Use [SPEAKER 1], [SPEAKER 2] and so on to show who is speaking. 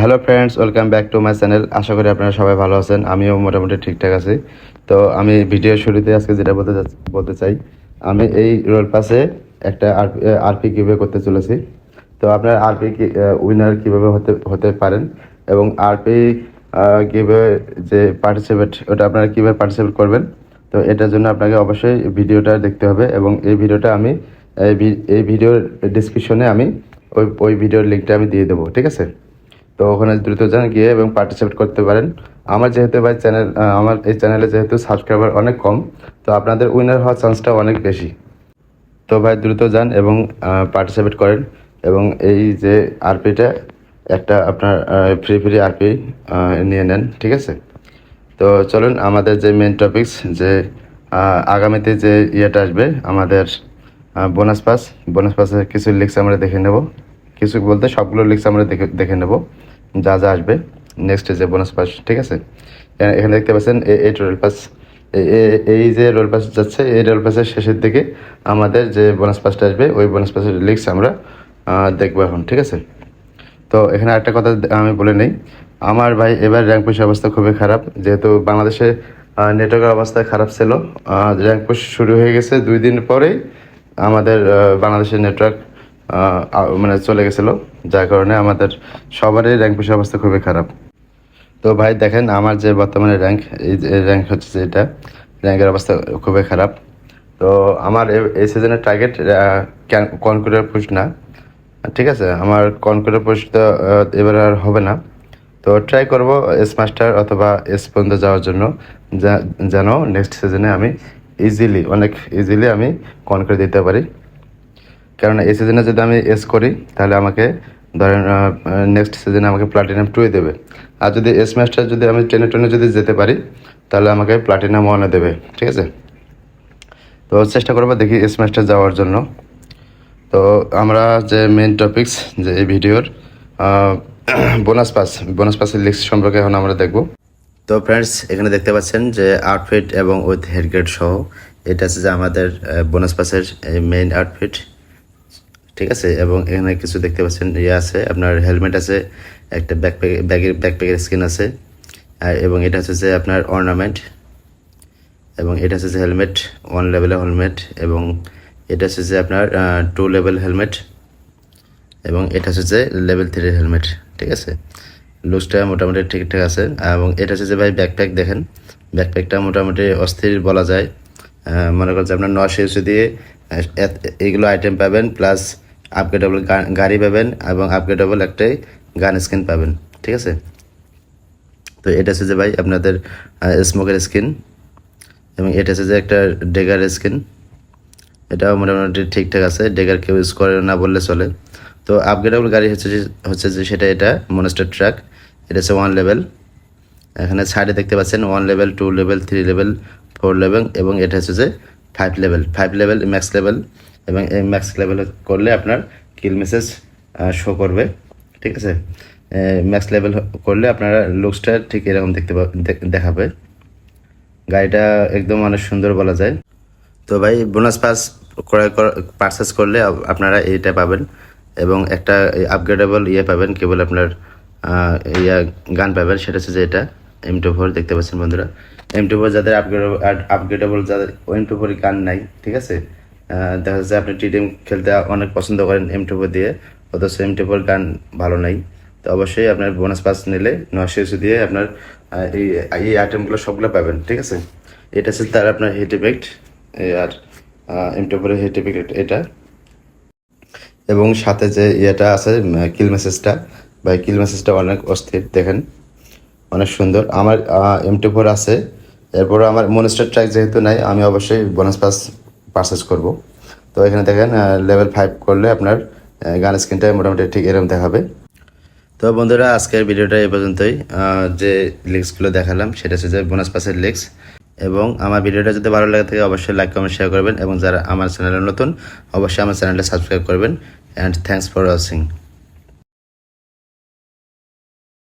[SPEAKER 1] Hello friends welcome back to my channel আশা করি আপনারা সবাই ভালো আছেন। আমিও মোটামুটি ঠিকঠাক আছি। তো আমি ভিডিও শুরুতে আজকে যেটা বলতে বলতে চাই, আমি এই রোল পাসে একটা আরপি আরপি কীভাবে করতে চলেছি। তো আপনার আরপি উইনার কীভাবে হতে হতে পারেন এবং আরপি কীভাবে যে পার্টিসিপেট ওটা আপনারা কীভাবে পার্টিসিপেট করবেন। তো এটার জন্য আপনাকে অবশ্যই ভিডিওটা দেখতে হবে এবং এই ভিডিওটা আমি, এই ভিডিওর ডিসক্রিপশনে আমি ওই ওই ভিডিওর লিঙ্কটা আমি দিয়ে দেবো, ঠিক আছে? তো ওখানে দ্রুত যান, গিয়ে এবং পার্টিসিপেট করতে পারেন। আমার যেহেতু ভাই চ্যানেল আমার এই চ্যানেলে যেহেতু সাবস্ক্রাইবার অনেক কম, তো আপনাদের উইনার হওয়ার চান্সটা অনেক বেশি। তো ভাই দ্রুত যান এবং পার্টিসিপেট করেন এবং এই যে আরপিটা একটা আপনার ফ্রি ফ্রি আরপি নিয়ে নেন, ঠিক আছে? তো চলুন, আমাদের যে মেন টপিকস যে আগামীতে যে ইয়েটা আসবে, আমাদের বোনাস পাস বোনাস পাসের কিছু লিক্স আমরা দেখে নেব। কিছু বলতে, সবগুলো লিক্স আমরা দেখে দেখে নেব, যা যা আসবে নেক্সট যে বোনাস পাস ঠিক আছে? এখানে দেখতে পাচ্ছেন, এ- এই রোল পাস এই যে রোল পাস যাচ্ছে, এই রোল পাসের শেষের দিকে আমাদের যে বোনাস পাসটা আসবে, ওই বোনাস পাসের লিক্স আমরা দেখব এখন, ঠিক আছে? তো এখানে একটা কথা আমি বলে নেই। আমার ভাই এবার র্যাঙ্ক পুশের অবস্থা খুবই খারাপ, যেহেতু বাংলাদেশে নেটওয়ার্কের অবস্থা খারাপ ছিল। র্যাঙ্ক পুশ শুরু হয়ে গেছে দুই দিন পরেই আমাদের বাংলাদেশের নেটওয়ার্ক মানে চলে গেছিল। যার কারণে আমাদের সবারই র্যাঙ্ক পুশের অবস্থা খুবই খারাপ। তো ভাই, দেখেন আমার যে বর্তমানে র্যাঙ্ক এই র্যাঙ্ক হচ্ছে যে এটা র্যাঙ্কের অবস্থা খুবই খারাপ। তো আমার এই সিজনের টার্গেট কনকুরের পুশ না। ঠিক আছে, আমার কনকুরের পুশ তো এবার আর হবে না। তো ট্রাই করব এস মাস্টার অথবা এস পর্যন্ত যাওয়ার জন্য। যেন নেক্সট সিজনে আমি ইজিলি অনেক ইজিলি আমি কনকুরে দিতে পারি। কারণ এই সিজনে যদি আমি এস করি, তাহলে আমাকে ধরেন নেক্সট সিজনে আমাকে প্লাটিনাম টুয়ে দেবে। আর যদি এস ম্যাচটা যদি আমি টেনে টেনে যদি যেতে পারি, তাহলে আমাকে প্লাটিনাম ওয়ানে দেবে, ঠিক আছে? তো চেষ্টা করব দেখি এস ম্যাচটা যাওয়ার জন্য। তো আমরা যে মেন টপিকস যে এই ভিডিওর বোনাস পাস বোনাস পাসের লিস্ট সম্পর্কে এখন আমরা দেখব। তো ফ্রেন্ডস এখানে দেখতে পাচ্ছেন যে আউটফিট এবং উইথ হেডগেট সহ, এটা আছে যে আমাদের বোনাস পাসের মেইন আউটফিট ঠিক আছে? এবং এখানে কিছু দেখতে পাচ্ছেন ইয়ে আছে, আপনার হেলমেট আছে, একটা ব্যাকপ্যাক ব্যাগের ব্যাকপ্যাকের স্কিন আছে, আর এবং এটা হচ্ছে যে আপনার অর্নামেন্ট এবং এটা হচ্ছে যে হেলমেট ওয়ান লেভেলের হেলমেট এবং এটা হচ্ছে যে আপনার টু লেভেল হেলমেট এবং এটা হচ্ছে যে লেভেল থ্রির হেলমেট ঠিক আছে? লুজটা মোটামুটি ঠিকঠাক আছে, এবং এটা হচ্ছে যে ভাই ব্যাকপ্যাক দেখেন ব্যাকপ্যাকটা মোটামুটি অস্থির বলা যায়। মনে করছে আপনার নশো দিয়ে এইগুলো আইটেম পাবেন প্লাস আপগ্রেডেবল গাড়ি পাবেন এবং আপগ্রেডেবল একটাই গান স্ক্রিন পাবেন, ঠিক আছে? তো এটা হচ্ছে যে ভাই আপনাদের স্মোকের স্কিন এবং এটা হচ্ছে যে একটা ডেগার স্কিন এটাও মোটামুটি ঠিকঠাক আছে ডেগার কেউ ইউজ করে না বললে চলে। তো আপগ্রেডেবল গাড়ি হচ্ছে যে হচ্ছে যে সেটা এটা মনস্টার ট্রাক এটা হচ্ছে ওয়ান লেভেল এখানে সাইডে দেখতে পাচ্ছেন one level two level three level four level এবং এটা হচ্ছে যে five level five level max level এবং এই ম্যাক্স লেভেলে করলে আপনার কিল মেসেজ শো করবে। ঠিক আছে? ম্যাক্স লেভেল করলে আপনারা লুকসটা ঠিক এরকম দেখতে দেখাবে। গাড়িটা একদম অনেক সুন্দর বলা যায়। তো ভাই বোনাস পাস ক্রয় পারচেস করলে আপনারা এইটা পাবেন এবং একটা আপগ্রেডেবল ইয়ে পাবেন, কেবল আপনার ইয়া গান পাবেন, সেটা হচ্ছে যে এটা এম টু ফোর দেখতে পাচ্ছেন বন্ধুরা। এম টু ফোর যাদের আপগ্রেড আপগ্রেডেবল যাদের এম টু ফোর গান নাই, ঠিক আছে? দেখা যাচ্ছে আপনি টিডিএম খেলতে অনেক পছন্দ করেন এম টু ফোর দিয়ে। অথচ এম টু ফোর গান ভালো নাই। তো অবশ্যই আপনার বোনাস পাস নিলে এসে দিয়ে আপনার এই এই আইটেমগুলো সবগুলো পাবেন, ঠিক আছে? এটা হচ্ছে তার আপনার হিট ইফেক্ট আর এম টু ফোরের হিট ইফেক্ট এটা। এবং সাথে যে ইয়েটা আছে কিল মেসেজটা বা কিল মেসেজটা অনেক অস্থির, দেখেন। অনেক সুন্দর। আমার এম টু ফোর আছে। এরপর আমার মনস্টার ট্র্যাক যেহেতু নাই, আমি অবশ্যই বোনাস পাস পারচেস করব। তো এখানে দেখেন লেভেল ফাইভ করলে আপনার গান স্ক্রিনটা মোটামুটি ঠিক এরকম দেখাবে। তো বন্ধুরা, আজকের ভিডিওটা এই পর্যন্তই। যে লিঙ্কসগুলো দেখালাম, সেটা হচ্ছে যে বোনাস পাসের লিঙ্কস এবং আমার ভিডিওটা যদি ভালো লাগে থাকে, অবশ্যই লাইক কমেন্ট শেয়ার করবেন। এবং যারা আমার চ্যানেলে নতুন, অবশ্যই আমার চ্যানেলটা সাবস্ক্রাইব করবেন। And thanks for watching